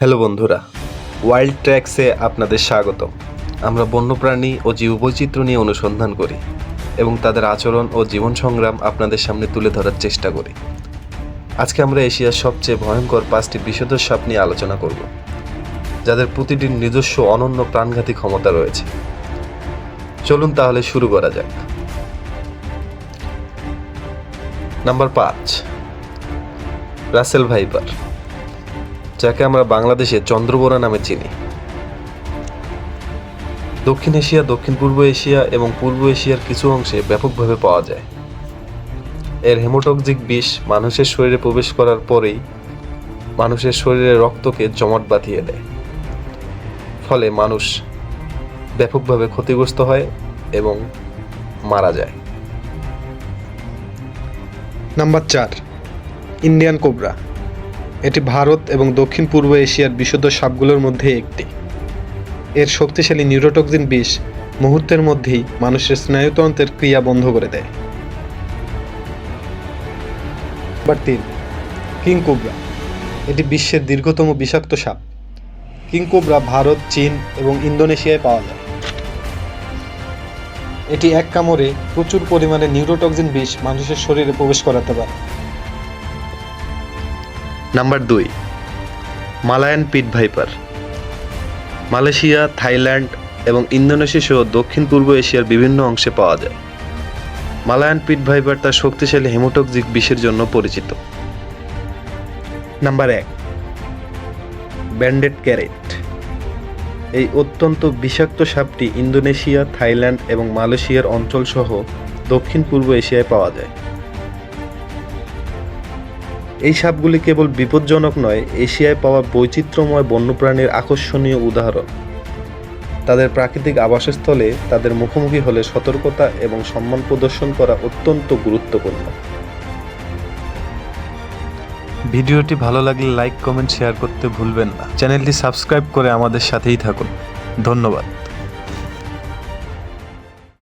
Hello বন্ধুরা, wild ট্র্যাক্সে আপনাদের স্বাগত আমরা বন্যপ্রাণী ও জীববৈচিত্র্য নিয়ে অনুসন্ধান করি এবং তাদের আচরণ ও জীবন সংগ্রাম আপনাদের সামনে তুলে ধরার চেষ্টা করি। আজকে আমরা এশিয়ার সবচেয়ে ভয়ঙ্কর পাঁচটি বিষধর সাপ নিয়ে আলোচনা করব, যাদের প্রতিটির নিজস্ব অনন্য প্রাণঘাতী ক্ষমতা রয়েছে। চলুন তাহলে শুরু করা যাক। নাম্বার পাঁচ, রাসেল ভাইপার। যাকে আমরা বাংলাদেশে চন্দ্রবোরা নামে চিনি। দক্ষিণ এশিয়া, দক্ষিণ পূর্ব এশিয়া এবং পূর্ব এশিয়ার কিছু অংশে ব্যাপকভাবে পাওয়া যায়। এর হেমোটক্সিক বিষ মানুষের শরীরে প্রবেশ করার পরেই মানুষের শরীরে রক্তকে জমাট বাঁধিয়ে দেয়। ফলে মানুষ ব্যাপকভাবে ক্ষতিগ্রস্ত হয় এবং মারা যায়। নাম্বার চার, ইন্ডিয়ান কোবরা। এটি ভারত এবং দক্ষিণ পূর্ব এশিয়ার বিশুদ্ধ সাপগুলোর মধ্যে একটি। এর শক্তিশালী নিউরোটক্সিন বিষ মুহূর্তের মধ্যেই মানুষের স্নায়ুতন্ত্রের ক্রিয়া বন্ধ করে দেয়। নাম্বার তিন, কিং কোবরা। এটি বিশ্বের দীর্ঘতম বিষাক্ত সাপ। কিং কোবরা ভারত, চীন এবং ইন্দোনেশিয়ায় পাওয়া যায়। এটি এক কামড়ে প্রচুর পরিমাণে নিউরোটক্সিন বিষ মানুষের শরীরে প্রবেশ করাতে পারে। নাম্বার দুই, Malayan pit viper. Malaysia, Thailand এবং ইন্দোনেশিয়া সহ দক্ষিণ পূর্ব এশিয়ার বিভিন্ন অংশে পাওয়া যায়। মালায়ান পিট ভাইপার তার শক্তিশালী হেমোটক্সিক বিষের জন্য পরিচিত। নাম্বার এক, ব্যান্ডেড ক্যারেট। এই অত্যন্ত বিষাক্ত সাপটি ইন্দোনেশিয়া, থাইল্যান্ড এবং মালয়েশিয়ার অঞ্চলসহ দক্ষিণ পূর্ব এশিয়ায় পাওয়া যায়। এই সাপগুলি কেবল বিপজ্জনক নয়, এশিয়ায় পাওয়া বৈচিত্র্যময় বন্যপ্রাণীর আকর্ষণীয় উদাহরণ। তাদের প্রাকৃতিক আবাসস্থলে তাদের মুখোমুখি হলে সতর্কতা এবং সম্মান প্রদর্শন করা অত্যন্ত গুরুত্বপূর্ণ। ভিডিওটি ভালো লাগলে লাইক, কমেন্ট, শেয়ার করতে ভুলবেন না। চ্যানেলটি সাবস্ক্রাইব করে আমাদের সাথেই থাকুন। ধন্যবাদ।